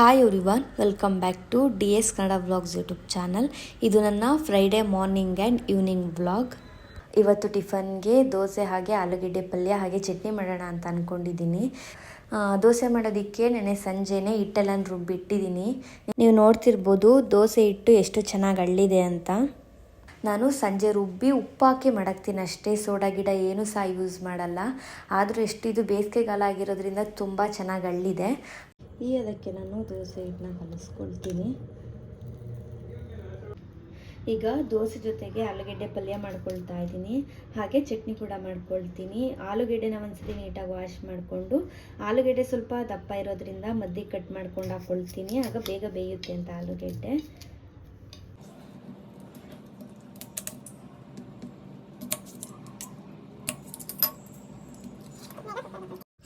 Hi one welcome back to D S Kannada vlogs YouTube channel ಇದು ನನ್ನ Friday morning and evening vlog ಇವತ್ತು ಟಿಫನ್ಗೆ ದೋಸೆ ಹಾಗೆ ಆಲೂಗಡ್ಡೆ ಪಲ್ಯ ಹಾಗೆ ಚಟ್ನಿ ಮಾಡೋಣ ಅಂತ ಅಂದ್ಕೊಂಡಿದ್ದೀನಿ ದೋಸೆ ಮಾಡೋದಕ್ಕೆ ನೆನೆ ಸಂಜೆನೇ ಹಿಟ್ಟೆಲ್ಲ ರುಬ್ಬಿಟ್ಟಿದ್ದೀನಿ. ನೀವು ನೋಡ್ತಿರ್ಬೋದು ದೋಸೆ ಹಿಟ್ಟು ಎಷ್ಟು ಚೆನ್ನಾಗಿ ಅಳ್ಳಿದೆ ಅಂತ. ನಾನು ಸಂಜೆ ರುಬ್ಬಿ ಉಪ್ಪು ಹಾಕಿ ಮಾಡಾಕ್ತೀನಿ ಅಷ್ಟೇ. ಸೋಡಾ ಗಿಡ ಏನು ಸಹ ಯೂಸ್ ಮಾಡಲ್ಲ. ಆದರೂ ಎಷ್ಟಿದು ಬೇಸಿಗೆಗಾಲ ಆಗಿರೋದ್ರಿಂದ ತುಂಬ ಚೆನ್ನಾಗಿ ಅಳ್ಳಿದೆ. ಈ ಅದಕ್ಕೆ ನಾನು ದೋಸೆ ಹಿಟ್ಟನ್ನ ಕಲಿಸ್ಕೊಳ್ತೀನಿ. ಈಗ ದೋಸೆ ಜೊತೆಗೆ ಆಲೂಗೆಡ್ಡೆ ಪಲ್ಯ ಮಾಡ್ಕೊಳ್ತಾ ಇದ್ದೀನಿ. ಹಾಗೆ ಚಟ್ನಿ ಕೂಡ ಮಾಡ್ಕೊಳ್ತೀನಿ. ಆಲೂಗೆಡ್ಡೆನ ಒಂದ್ಸತಿ ನೀಟಾಗಿ ವಾಶ್ ಮಾಡಿಕೊಂಡು, ಆಲೂಗೆಡ್ಡೆ ಸ್ವಲ್ಪ ದಪ್ಪ ಇರೋದ್ರಿಂದ ಮದ್ದಿಗೆ ಕಟ್ ಮಾಡ್ಕೊಂಡು ಹಾಕ್ಕೊಳ್ತೀನಿ ಆಗ ಬೇಗ ಬೇಯುತ್ತೆ ಅಂತ ಆಲೂಗೆಡ್ಡೆ.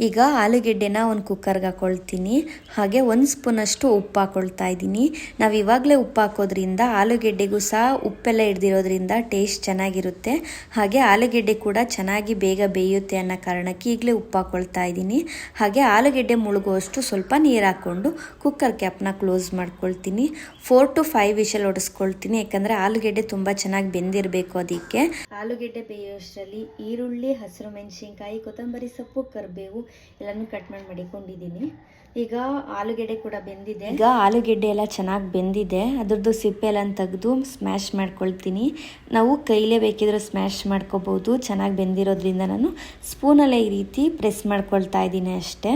ಈಗ ಆಲೂಗೆಡ್ಡೆನ ಒಂದು ಕುಕ್ಕರ್ಗೆ ಹಾಕೊಳ್ತೀನಿ. ಹಾಗೆ ಒಂದು ಸ್ಪೂನಷ್ಟು ಉಪ್ಪು ಹಾಕೊಳ್ತಾ ಇದ್ದೀನಿ. ನಾವು ಇವಾಗಲೇ ಉಪ್ಪು ಹಾಕೋದ್ರಿಂದ ಆಲೂಗೆಡ್ಡೆಗೂ ಸಹ ಉಪ್ಪೆಲ್ಲ ಹಿಡ್ದಿರೋದ್ರಿಂದ ಟೇಸ್ಟ್ ಚೆನ್ನಾಗಿರುತ್ತೆ. ಹಾಗೆ ಆಲೂಗೆಡ್ಡೆ ಕೂಡ ಚೆನ್ನಾಗಿ ಬೇಗ ಬೇಯುತ್ತೆ ಅನ್ನೋ ಕಾರಣಕ್ಕೆ ಈಗಲೇ ಉಪ್ಪು ಹಾಕೊಳ್ತಾ ಇದ್ದೀನಿ. ಹಾಗೆ ಆಲೂಗೆಡ್ಡೆ ಮುಳುಗುವಷ್ಟು ಸ್ವಲ್ಪ ನೀರು ಹಾಕ್ಕೊಂಡು ಕುಕ್ಕರ್ ಕ್ಯಾಪ್ನ ಕ್ಲೋಸ್ ಮಾಡ್ಕೊಳ್ತೀನಿ. ಫೋರ್ ಟು ಫೈವ್ ವಿಷಲ್ ಹೊಡೆಸ್ಕೊಳ್ತೀನಿ ಯಾಕಂದರೆ ಆಲೂಗೆಡ್ಡೆ ತುಂಬ ಚೆನ್ನಾಗಿ ಬೆಂದಿರಬೇಕು ಅದಕ್ಕೆ. ಆಲೂಗೆಡ್ಡೆ ಬೇಯೋಷ್ಟರಲ್ಲಿ ಈರುಳ್ಳಿ, ಹಸಿರು ಮೆಣಸಿನ್ಕಾಯಿ, ಕೊತ್ತಂಬರಿ ಸೊಪ್ಪು, ಕರಿಬೇವು ಎಲ್ಲನೂ ಕಟ್ ಮಾಡಿ ಮಡಿಕೊಂಡಿದ್ದೀನಿ ಈಗ ಆಲೂಗೆಡ್ಡೆ ಕೂಡ ಬೆಂದಿದೆ. ಈಗ ಆಲೂಗೆಡ್ಡೆ ಎಲ್ಲ ಚೆನ್ನಾಗಿ ಬೆಂದಿದೆ. ಅದರದ್ದು ಸಿಪ್ಪೆ ಎಲ್ಲ ತೆಗೆದು ಸ್ಮ್ಯಾಶ್ ಮಾಡ್ಕೊಳ್ತೀನಿ. ನಾವು ಕೈಲೇ ಬೇಕಿದ್ರೆ ಸ್ಮ್ಯಾಶ್ ಮಾಡ್ಕೋಬೋದು. ಚೆನ್ನಾಗಿ ಬೆಂದಿರೋದ್ರಿಂದ ನಾನು ಸ್ಪೂನಲ್ಲೇ ಈ ರೀತಿ ಪ್ರೆಸ್ ಮಾಡ್ಕೊಳ್ತಾ ಇದ್ದೀನಿ ಅಷ್ಟೇ.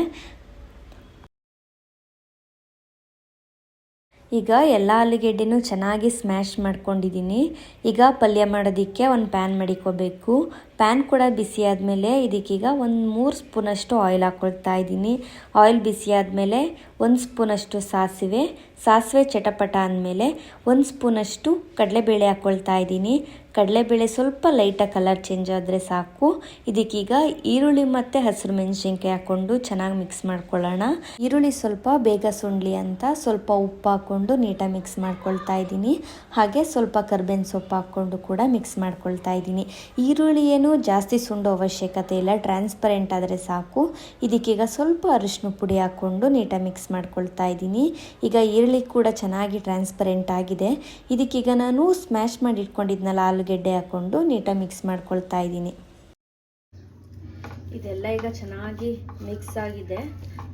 ಈಗ ಎಲ್ಲ ಆಲೂಗೆಡ್ಡೆನೂ ಚೆನ್ನಾಗಿ ಸ್ಮ್ಯಾಶ್ ಮಾಡ್ಕೊಂಡಿದ್ದೀನಿ. ಈಗ ಪಲ್ಯ ಮಾಡೋದಕ್ಕೆ ಒಂದು ಪ್ಯಾನ್ ಮಡಿಕೋಬೇಕು. ಪ್ಯಾನ್ ಕೂಡ ಬಿಸಿ ಆದಮೇಲೆ ಇದಕ್ಕೀಗ ಒಂದು ಮೂರು ಸ್ಪೂನಷ್ಟು ಆಯಿಲ್ ಹಾಕ್ಕೊಳ್ತಾ ಇದ್ದೀನಿ. ಆಯಿಲ್ ಬಿಸಿ ಆದಮೇಲೆ ಒಂದು ಸ್ಪೂನಷ್ಟು ಸಾಸಿವೆ ಸಾಸಿವೆ ಚಟಪಟ ಅಂದಮೇಲೆ ಒಂದು ಸ್ಪೂನಷ್ಟು ಕಡಲೆಬೇಳೆ ಹಾಕ್ಕೊಳ್ತಾ ಇದ್ದೀನಿ. ಕಡಲೆಬೇಳೆ ಸ್ವಲ್ಪ ಲೈಟಾಗಿ ಕಲರ್ ಚೇಂಜ್ ಆದರೆ ಸಾಕು. ಇದಕ್ಕೀಗ ಈರುಳ್ಳಿ ಮತ್ತು ಹಸಿರು ಮೆಣಸಿನ್ಕಾಯಿ ಹಾಕ್ಕೊಂಡು ಚೆನ್ನಾಗಿ ಮಿಕ್ಸ್ ಮಾಡ್ಕೊಳ್ಳೋಣ. ಈರುಳ್ಳಿ ಸ್ವಲ್ಪ ಬೇಗ ಸುಂಡ್ಲಿ ಅಂತ ಸ್ವಲ್ಪ ಉಪ್ಪು ಹಾಕ್ಕೊಂಡು ನೀಟಾಗಿ ಮಿಕ್ಸ್ ಮಾಡ್ಕೊಳ್ತಾ ಇದ್ದೀನಿ. ಹಾಗೆ ಸ್ವಲ್ಪ ಕರ್ಬೇವಿನ ಸೊಪ್ಪು ಹಾಕ್ಕೊಂಡು ಕೂಡ ಮಿಕ್ಸ್ ಮಾಡ್ಕೊಳ್ತಾ ಇದ್ದೀನಿ. ಈರುಳ್ಳಿ ಏನು ಜಾಸ್ತಿ ಸುಂಡೋ ಅವಶ್ಯಕತೆ ಇಲ್ಲ ಟ್ರಾನ್ಸ್ಪರೆಂಟ್ ಆದರೆ ಸಾಕು. ಇದಕ್ಕೀಗ ಸ್ವಲ್ಪ ಅರಿಶಿನ ಪುಡಿ ಹಾಕ್ಕೊಂಡು ನೀಟಾಗಿ ಮಿಕ್ಸ್ ಮಾಡ್ಕೊಳ್ತಾ ಇದ್ದೀನಿ. ಈಗ ಈರುಳ್ಳಿ ಕೂಡ ಚೆನ್ನಾಗಿ ಟ್ರಾನ್ಸ್ಪರೆಂಟ್ ಆಗಿದೆ. ಇದಕ್ಕೀಗ ನಾನು ಸ್ಮ್ಯಾಶ್ ಮಾಡಿ ಇಟ್ಕೊಂಡಿದ್ನಲ್ಲ ಆಲೂಗೆಡ್ಡೆ ಹಾಕ್ಕೊಂಡು ನೀಟಾಗಿ ಮಿಕ್ಸ್ ಮಾಡ್ಕೊಳ್ತಾ ಇದ್ದೀನಿ. ಇದೆಲ್ಲ ಈಗ ಚೆನ್ನಾಗಿ ಮಿಕ್ಸ್ ಆಗಿದೆ.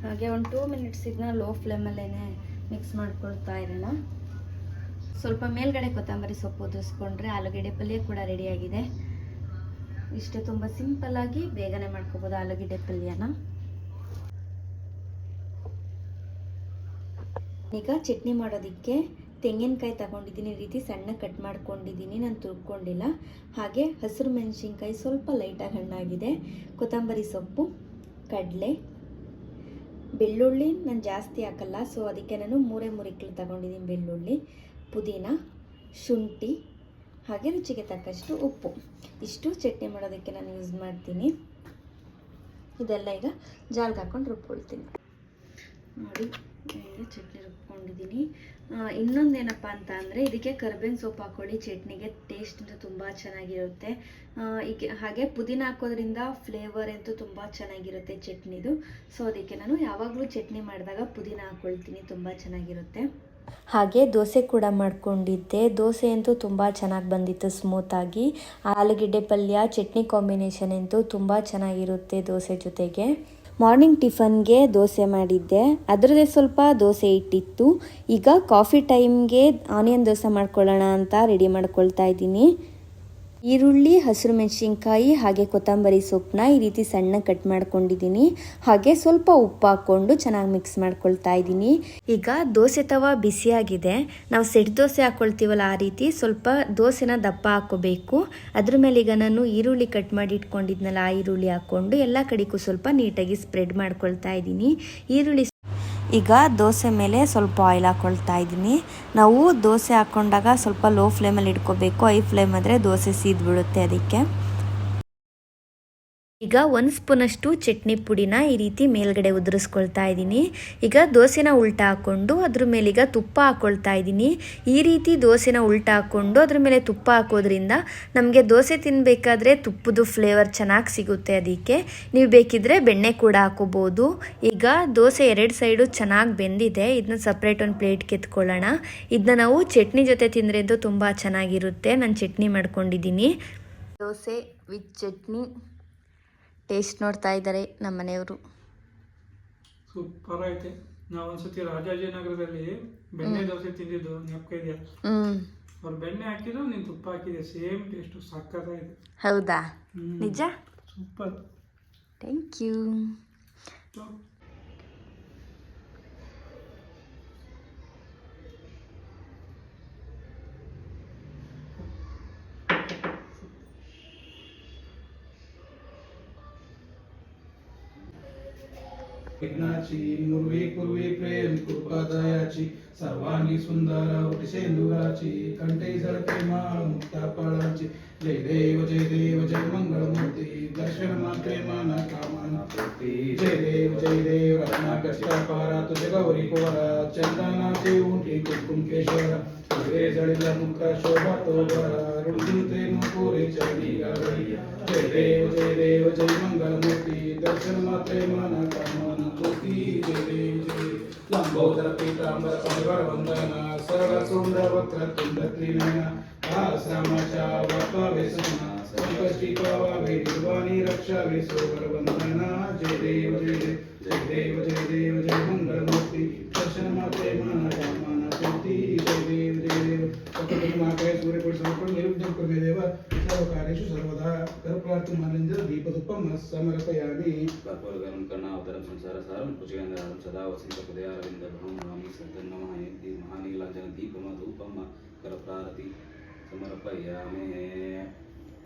ಹಾಗೆ ಒಂದು ಟೂ ಮಿನಿಟ್ಸ್ ಇದನ್ನ ಲೋ ಫ್ಲೇಮಲ್ಲೇ ಮಿಕ್ಸ್ ಮಾಡ್ಕೊಳ್ತಾ ಇರೋಣ. ಸ್ವಲ್ಪ ಮೇಲ್ಗಡೆ ಕೊತ್ತಂಬರಿ ಸೊಪ್ಪು ಉದುರಿಸ್ಕೊಂಡ್ರೆ ಆಲೂಗೆಡ್ಡೆ ಪಲ್ಯ ಕೂಡ ರೆಡಿಯಾಗಿದೆ ಇಷ್ಟೇ ತುಂಬ ಸಿಂಪಲ್ಲಾಗಿ ಬೇಗನೆ ಮಾಡ್ಕೋಬೋದು ಆಲೂಗೆಡ್ಡೆ ಪಲ್ಯನ. ಈಗ ಚಟ್ನಿ ಮಾಡೋದಕ್ಕೆ ತೆಂಗಿನಕಾಯಿ ತಗೊಂಡಿದ್ದೀನಿ, ಈ ರೀತಿ ಸಣ್ಣ ಕಟ್ ಮಾಡ್ಕೊಂಡಿದ್ದೀನಿ, ನಾನು ತುರ್ಕೊಂಡಿಲ್ಲ. ಹಾಗೆ ಹಸಿರು ಮೆಣಸಿನ್ಕಾಯಿ ಸ್ವಲ್ಪ ಲೈಟಾಗಿ ಹಣ್ಣಾಗಿದೆ. ಕೊತ್ತಂಬರಿ ಸೊಪ್ಪು, ಕಡಲೆ, ಬೆಳ್ಳುಳ್ಳಿ, ನಾನು ಜಾಸ್ತಿ ಹಾಕಲ್ಲ ಸೊ ಅದಕ್ಕೆ ನಾನು ಮೂರೇ ಮೂರಿಕ್ಲು ತಗೊಂಡಿದ್ದೀನಿ ಬೆಳ್ಳುಳ್ಳಿ, ಪುದೀನ, ಶುಂಠಿ, ಹಾಗೆ ರುಚಿಗೆ ತಕ್ಕಷ್ಟು ಉಪ್ಪು. ಇಷ್ಟು ಚಟ್ನಿ ಮಾಡೋದಕ್ಕೆ ನಾನು ಯೂಸ್ ಮಾಡ್ತೀನಿ. ಇದೆಲ್ಲ ಈಗ ಜಾಲ್ಗೆ ಹಾಕ್ಕೊಂಡು ರುಬ್ಕೊಳ್ತೀನಿ ನೋಡಿ. ಈಗ ಚಟ್ನಿ ರುಬ್ಕೊಂಡಿದ್ದೀನಿ. ಇನ್ನೊಂದು ಏನಪ್ಪ ಅಂತ ಅಂದರೆ ಇದಕ್ಕೆ ಕರ್ಬೇವಿನ ಸೊಪ್ಪು ಹಾಕ್ಕೊಳ್ಳಿ ಚಟ್ನಿಗೆ ಟೇಸ್ಟ್ ಅಂತೂ ತುಂಬ ಚೆನ್ನಾಗಿರುತ್ತೆ. ಈಗ ಹಾಗೆ ಪುದೀನ ಹಾಕೋದ್ರಿಂದ ಫ್ಲೇವರ್ ಅಂತೂ ತುಂಬ ಚೆನ್ನಾಗಿರುತ್ತೆ ಚಟ್ನಿದು. ಸೊ ಅದಕ್ಕೆ ನಾನು ಯಾವಾಗಲೂ ಚಟ್ನಿ ಮಾಡಿದಾಗ ಪುದೀನ ಹಾಕ್ಕೊಳ್ತೀನಿ ತುಂಬ ಚೆನ್ನಾಗಿರುತ್ತೆ. ಹಾಗೆ ದೋಸೆ ಕೂಡ ಮಾಡ್ಕೊಂಡಿದ್ದೆ. ದೋಸೆ ಅಂತೂ ತುಂಬ ಚೆನ್ನಾಗಿ ಬಂದಿತ್ತು ಸ್ಮೂತಾಗಿ ಆಲೂಗೆಡ್ಡೆ ಪಲ್ಯ, ಚಟ್ನಿ ಕಾಂಬಿನೇಷನ್ ಅಂತೂ ತುಂಬ ಚೆನ್ನಾಗಿರುತ್ತೆ ದೋಸೆ ಜೊತೆಗೆ. ಮಾರ್ನಿಂಗ್ ಟಿಫನ್ಗೆ ದೋಸೆ ಮಾಡಿದ್ದೆ. ಅದರದೇ ಸ್ವಲ್ಪ ದೋಸೆ ಇಟ್ಟಿತ್ತು. ಈಗ ಕಾಫಿ ಟೈಮ್ಗೆ ಆನಿಯನ್ ದೋಸೆ ಮಾಡ್ಕೊಳ್ಳೋಣ ಅಂತ ರೆಡಿ ಮಾಡ್ಕೊಳ್ತಾ ಇದ್ದೀನಿ. ಈರುಳ್ಳಿ, ಹಸಿರು ಮೆಣಸಿನ್ಕಾಯಿ ಹಾಗೆ ಕೊತ್ತಂಬರಿ ಸೊಪ್ಪನ್ನ ಈ ರೀತಿ ಸಣ್ಣ ಕಟ್ ಮಾಡ್ಕೊಂಡಿದ್ದೀನಿ. ಹಾಗೆ ಸ್ವಲ್ಪ ಉಪ್ಪು ಹಾಕ್ಕೊಂಡು ಚೆನ್ನಾಗಿ ಮಿಕ್ಸ್ ಮಾಡ್ಕೊಳ್ತಾ ಇದ್ದೀನಿ. ಈಗ ದೋಸೆ ತವ ಬಿಸಿಯಾಗಿದೆ ನಾವು ಸೆಟ್ ದೋಸೆ ಹಾಕ್ಕೊಳ್ತೀವಲ್ಲ ಆ ರೀತಿ ಸ್ವಲ್ಪ ದೋಸೆನ ದಪ್ಪ ಹಾಕೋಬೇಕು ಅದ್ರ ಮೇಲೆ ಈಗ ನಾನು ಈರುಳ್ಳಿ ಕಟ್ ಮಾಡಿ ಇಟ್ಕೊಂಡಿದ್ನಲ್ಲ, ಆ ಈರುಳ್ಳಿ ಹಾಕ್ಕೊಂಡು ಎಲ್ಲ ಕಡೆಗೂ ಸ್ವಲ್ಪ ನೀಟಾಗಿ ಸ್ಪ್ರೆಡ್ ಮಾಡ್ಕೊಳ್ತಾ ಇದ್ದೀನಿ. ಈರುಳ್ಳಿ ಈಗ ದೋಸೆ ಮೇಲೆ ಸ್ವಲ್ಪ ಆಯಿಲ್ ಹಾಕ್ಕೊಳ್ತಾ ಇದ್ದೀನಿ. ನಾವು ದೋಸೆ ಹಾಕ್ಕೊಂಡಾಗ ಸ್ವಲ್ಪ ಲೋ ಫ್ಲೇಮಲ್ಲಿ ಇಟ್ಕೋಬೇಕು. ಐ ಫ್ಲೇಮ್ ಆದರೆ ದೋಸೆ ಸೀದ್ಬಿಡುತ್ತೆ ಅದಕ್ಕೆ. ಈಗ ಒಂದು ಸ್ಪೂನಷ್ಟು ಚಟ್ನಿ ಪುಡಿನ ಈ ರೀತಿ ಮೇಲ್ಗಡೆ ಉದುರಿಸ್ಕೊಳ್ತಾ ಇದ್ದೀನಿ. ಈಗ ದೋಸೆನ ಉಲ್ಟಾ ಹಾಕ್ಕೊಂಡು ಅದ್ರ ಮೇಲೆ ಈಗ ತುಪ್ಪ ಹಾಕ್ಕೊಳ್ತಾ ಇದ್ದೀನಿ. ಈ ರೀತಿ ದೋಸೆನ ಉಲ್ಟಾ ಹಾಕ್ಕೊಂಡು ಅದ್ರ ಮೇಲೆ ತುಪ್ಪ ಹಾಕೋದ್ರಿಂದ ನಮಗೆ ದೋಸೆ ತಿನ್ನಬೇಕಾದ್ರೆ ತುಪ್ಪದ ಫ್ಲೇವರ್ ಚೆನ್ನಾಗಿ ಸಿಗುತ್ತೆ ಅದಕ್ಕೆ. ನೀವು ಬೇಕಿದ್ರೆ ಬೆಣ್ಣೆ ಕೂಡ ಹಾಕೋಬೋದು. ಈಗ ದೋಸೆ ಎರಡು ಸೈಡು ಚೆನ್ನಾಗಿ ಬೆಂದಿದೆ. ಇದನ್ನ ಸಪ್ರೇಟ್ ಒಂದು ಪ್ಲೇಟ್ ಕೆತ್ಕೊಳ್ಳೋಣ ಇದನ್ನ ನಾವು ಚಟ್ನಿ ಜೊತೆ ತಿಂದರೆ ತುಂಬ ಚೆನ್ನಾಗಿರುತ್ತೆ. ನಾನು ಚಟ್ನಿ ಮಾಡ್ಕೊಂಡಿದ್ದೀನಿ. ದೋಸೆ ವಿತ್ ಚಟ್ನಿ. ಟೇಸ್ಟ್ ನೋಡ್ತಾ ಇದ್ದಾರೆ ನಮ್ಮ ಮನೆಯವರು ಸೂಪರ್ ಐತೆ ನಾವು ಒಂದ್ಸತಿ ರಾಜಾಜಿನಗರದಲ್ಲಿ ಬೆಣ್ಣೆ ದೋಸೆ ತಿಂದಿದ್ದು ಜ್ಞಾಪಕ ಇದೆಯಾ? ಅವ್ರು ಬೆಣ್ಣೆ ಹಾಕಿದ್ರು ನೀನು ತುಪ್ಪ ಹಾಕಿದೆ ಸೇಮ್ ಟೇಸ್ಟು ಸಕ್ಕತ್ತಾಗಿದೆ ಹೌದಾ? ನಿಜ? ಸೂಪರ್. Thank you. विघ्नाची मुर्वी पूर्वी प्रेम कृपा दयाची सर्वांगी सुंदर होती सेंदुराची कंठे झळके माळ मुक्ता फळाची जय देव जय देव, जय मंगळमूर्ती दर्शन मात्रे माना कामना जय देव जय देव रत्नाकर्षा पारा तुझे गौरी कोरा चंदनाचे उंटी कुंकुम केशरा तुझे जळीला मुक्ता शोभा तो बरा रुंदुते नुपुरे चरणी गावळी जय देव जय देव, जय मंगळमूर्ती दर्शन मात्रे माना कामना पूर्ती। जय देव, जय लंबोदर पीतांबर परिवार वंदना सरळ सुंदर वक्र तुंड त्रिनयना वीरवाणी रक्षा विश्वबंधना जय देव जय देव जय देव जय देव जय मंगलमूर्ति दर्शन माते माना माना ज्योति जय देव जय देव सकल महाकाय सूर्य पर समर्पण निरुद्धम कर देव सर्व कार्येषु सर्वदा कर्पार्थम मनंजन दीपदुपम समर्पयामि कर्पूर गरम करना अवतरम संसार सारम कुचगंधारम सदा वसंत हृदय अरविंद भ्रम नामी सतन्नमः यदि महानीलांजन दीपम धूपम करप्रारति તમારા ભાઈ અમે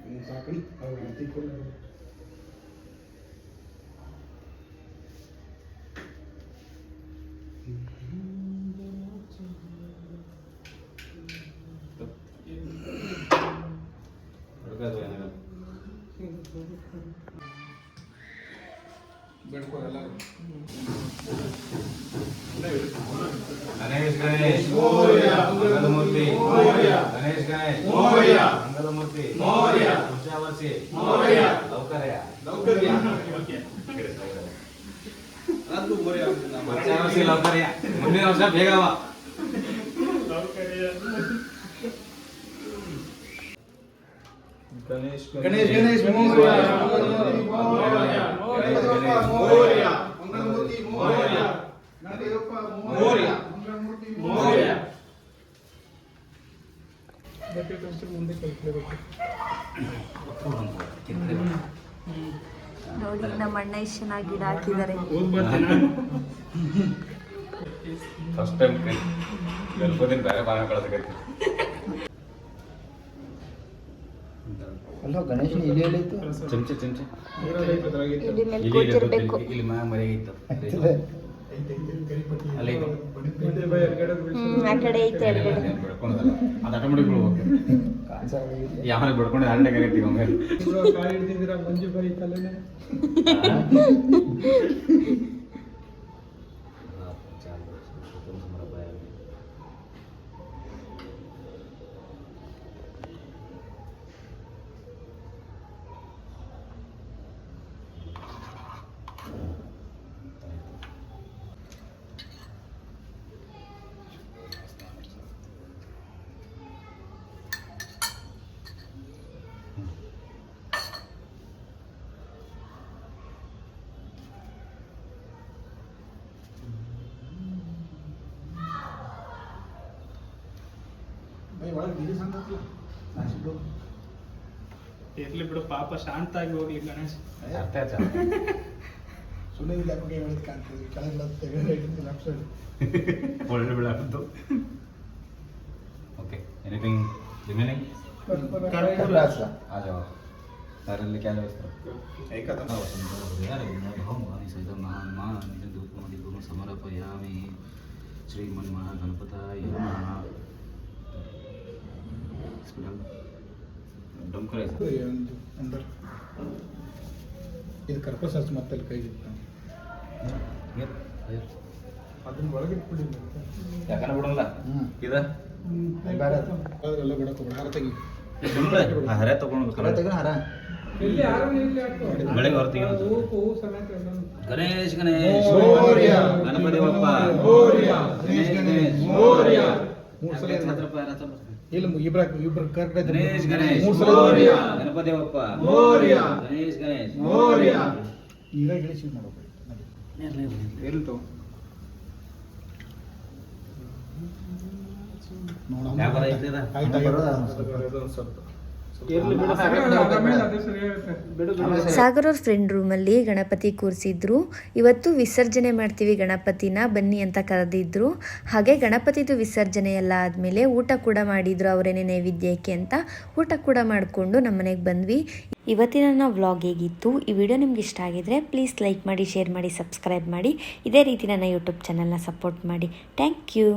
હું સાંકળી હવે નથી ખોલે गणेश गणेश मूर्ति ಗಣೇಶ್ ಗಣೇಶ್ ಮೋರ್ಯ. ಮಂಗಲಮೂರ್ತಿ ಮೋರ್ಯ. ವರ್ಷಾವರ್ಷಿ ಮೋರ್ಯ. ಲೌಕರ್ಯ ಲೌಕರ್ಯ ವರ್ಷಾವರ್ಷಿ ಲೌಕರ್ಯ ಮುಂದಿನ ವರ್ಷ ಬೇಗವ ಗಣೇಶ್ ಗಣೇಶ್ ಗಣೇಶ್ ಮೋರ್ಯ ಮೋರ್ಯ ಮೋರ್ಯ ಮಂಗಲಮೂರ್ತಿ ಮೋರ್ಯ ಮೋರ್ಯ ಮಂಗಳಮೂರ್ತಿ ಮೋರ್ಯ ಮುಂದೆ ಕಳಿಸ್ಲೇಬೇಕು ನೋಡಿ ನಮ್ಮ ಅಣ್ಣ ಇಷ್ಟು ಚೆನ್ನಾಗಿ ಗಿಡ ಹಾಕಿದ್ದಾರೆ. ಫಸ್ಟ್ ಟೈಮ್ ಗಣಪತಿನ ಬೇರೆ ಬಾಣ ಕಳ್ಸಕತ್ತಿ. ಅಲ್ಲ ಗಣೇಶನ ಇಲ್ಲಿ ಎಲ್ಲಿತ್ತು ಇತ್ತು? ಚಮಚ ಇಲ್ಲಿ ಮೇಲೆ ಇಲ್ಲಿ ಕೂತಿರ್ಬೇಕು. ಇಲ್ಲಿ ಮಾ ಮರೆ ಇತ್ತು. ಅಲ್ಲಿ. ಹ್ಮ್ ಆ ಕಡೆ ಐತೆ ಬಿಡ್ಕೊಂಡದಲ್ಲ ಅದು ಆಟೋಮೆಟಿಕ್ ಬಿಡ್ಬೇಕು ಯಾವಾಗ ಬಿಡ್ಕೊಂಡು ಆಗತ್ತೀವಿ ಒಮ್ಮೆ. ಇವಾಗ ಕಾಲು ಹಿಡ್ದಿದ್ದೀರಾ ಮಂಜು ಬೈ ತಲೆನೇ. ಬೈ ಸಂಗತಿ ನಾಚಿಟ್ಟು ಇರ್ಲಿ ಬಿಡು ಪಾಪ ಶಾಂತ ಆಗಿ ಹೋಗ್ಲಿ ಗಣೇಶ್ ಅರ್ಥ ಆಯ್ತಾ? ಸುಮ್ಮನೆ ಇಲ್ಲ ಬಗ್ಗೆ ಹೇಳಿದ್ ಕಾಣ್ತದೆ ಕೆಳಗೆಲ್ಲ ತೆಗೆದು ಇಟ್ಟಿದ್ದು ಲೆಫ್ಟ್ ಸೈಡ್ ಒಳ್ಳೆ ಬೆಳಕು ಓಕೆ ಎನಿಥಿಂಗ್ ರಿಮೇನಿಂಗ್ ಕರ್ಪೂರ. ಆ ಜಾವ ಅದರಲ್ಲಿ ಕ್ಯಾನ್ ಸಮರಪಯಾಮಿ ಗಣಪತಾಯ ನಮಃ ಇದು ಕರ್ಪಸ್ ಮತ್ತೆ ಅಲ್ಲಿ ಕೈ ಅದನ್ನ ಒಳಗಿಟ್ಬಿಡಿ ಯಾಕಂದ್ರೆ ಬಿಡಲ್ಲ? ಹ್ಞೂ ಇದ? ಅದೆಲ್ಲ ಬಿಡಕ್ಕೆ ಬಿಡ ಹರ ತೆಗಿ. ಹರ ತಗೊಂಡು ಹರ ತೆಗಿನ ಹರ. ಬೆಳಗ್ಗೆ. ಗಣೇಶ್ ಗಣೇಶ್. ಮೋರ್ಯ. ಗಣಪತಿ ಬಪ್ಪ. ಮೋರ್ಯ. ಗಣೇಶ ಗಣೇಶ್. ಮೂರು ಸಲ ಹತ್ರ ಹತ್ರ. ಇಲ್ಲ ಇಬ್ರ ಇಬ್ರು ಕರೆಕ್ಟ್ ಗಣೇಶ್ ಗಣೇಶ್ ಮೂರು ಸಲ ಮೋರ್ಯ. ಗಣಪತಿ ಬಪ್ಪ ಮೋರ್ಯ. ಗಣೇಶ್ ಗಣೇಶ್ ಮೋರ್ಯ. ಈಗ ಇಳಿಸಿ ಮಾಡ್ಬೇಕು ಎಲ್ಲಿ ತಗೋ ವ್ಯಾಪಾರ ಐತೆ ಇದ? ಆಯ್ತು ಸರಿಯಾಗುತ್ತೆ. ಸಾಗರ್ ಅವ್ರ ಫ್ರೆಂಡ್ ರೂಮಲ್ಲಿ ಗಣಪತಿ ಕೂರಿಸಿದ್ರು. ಇವತ್ತು ವಿಸರ್ಜನೆ ಮಾಡ್ತೀವಿ ಗಣಪತಿನ ಬನ್ನಿ ಅಂತ ಕರೆದಿದ್ರು. ಹಾಗೆ ಗಣಪತಿದು ವಿಸರ್ಜನೆ ಎಲ್ಲ ಆದಮೇಲೆ ಊಟ ಕೂಡ ಮಾಡಿದ್ರು ಅವರೇನೆ ನೈವೇದ್ಯಕ್ಕೆ ಅಂತ. ಊಟ ಕೂಡ ಮಾಡಿಕೊಂಡು ನಮ್ಮ ಮನೆಗೆ ಬಂದ್ವಿ. ಇವತ್ತಿನ ನನ್ನ ವ್ಲಾಗ್ ಹೇಗಿತ್ತು? ಈ ವಿಡಿಯೋ ನಿಮ್ಗೆ ಇಷ್ಟ ಆಗಿದ್ರೆ ಪ್ಲೀಸ್ ಲೈಕ್ ಮಾಡಿ ಶೇರ್ ಮಾಡಿ ಸಬ್ಸ್ಕ್ರೈಬ್ ಮಾಡಿ. ಇದೇ ರೀತಿ ನನ್ನ ಯೂಟ್ಯೂಬ್ ಚಾನಲ್ನ ಸಪೋರ್ಟ್ ಮಾಡಿ. Thank you